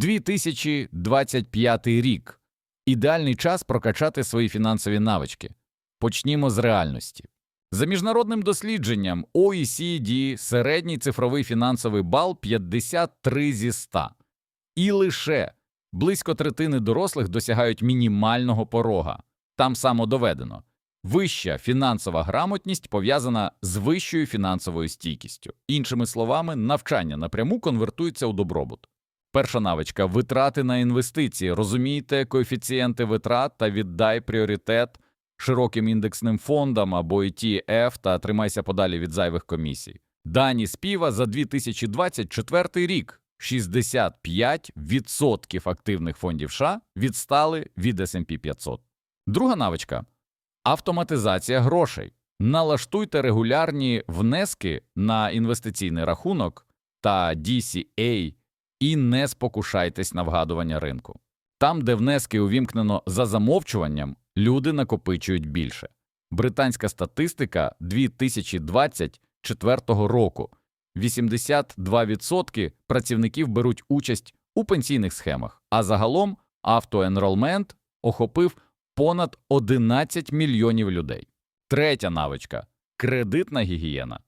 2025 рік. Ідеальний час прокачати свої фінансові навички. Почнімо з реальності. За міжнародним дослідженням OECD середній цифровий фінансовий бал 53 зі 100. І лише близько третини дорослих досягають мінімального порога. Там само доведено. Вища фінансова грамотність пов'язана з вищою фінансовою стійкістю. Іншими словами, навчання напряму конвертується у добробут. Перша навичка витрати на інвестиції. Розумійте коефіцієнти витрат та віддай пріоритет широким індексним фондам або ETF та тримайся подалі від зайвих комісій. Дані співа за 2024 рік 65% активних фондів США відстали від S&P 500. Друга навичка автоматизація грошей. Налаштуйте регулярні внески на інвестиційний рахунок та DCA і не спокушайтесь на вгадування ринку. Там, де внески увімкнено за замовчуванням, люди накопичують більше. Британська статистика 2024 року 82% працівників беруть участь у пенсійних схемах, а загалом автоенролмент охопив понад 11 мільйонів людей. Третя навичка кредитна гігієна.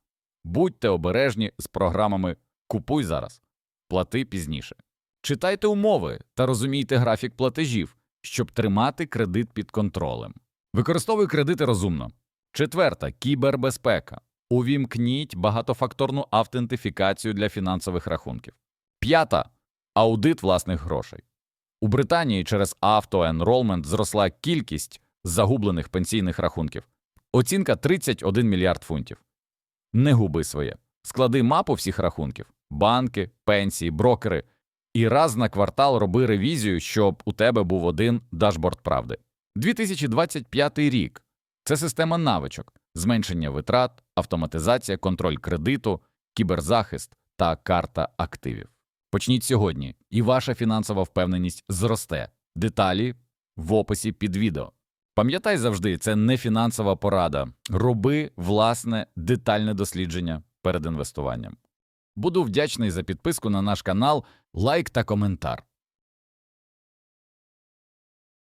Будьте обережні з програмами Купуй зараз, плати пізніше. Читайте умови та розумійте графік платежів, щоб тримати кредит під контролем. Використовуй кредити розумно. Четверта кібербезпека. Увімкніть багатофакторну автентифікацію для фінансових рахунків. П'ята аудит власних грошей. У Британії через автоенролмент зросла кількість загублених пенсійних рахунків. Оцінка 31 мільярд фунтів. Не губи своє. Склади мапу всіх рахунків банки, пенсії, брокери. І раз на квартал роби ревізію, щоб у тебе був один дашборд правди. 2025 рік це система навичок, зменшення витрат, автоматизація, контроль кредиту, кіберзахист та карта активів. Почніть сьогодні, і ваша фінансова впевненість зросте. Деталі в описі під відео. Пам'ятай завжди, це не фінансова порада. Роби власне детальне дослідження перед інвестуванням. Буду вдячний за підписку на наш канал, лайк та коментар.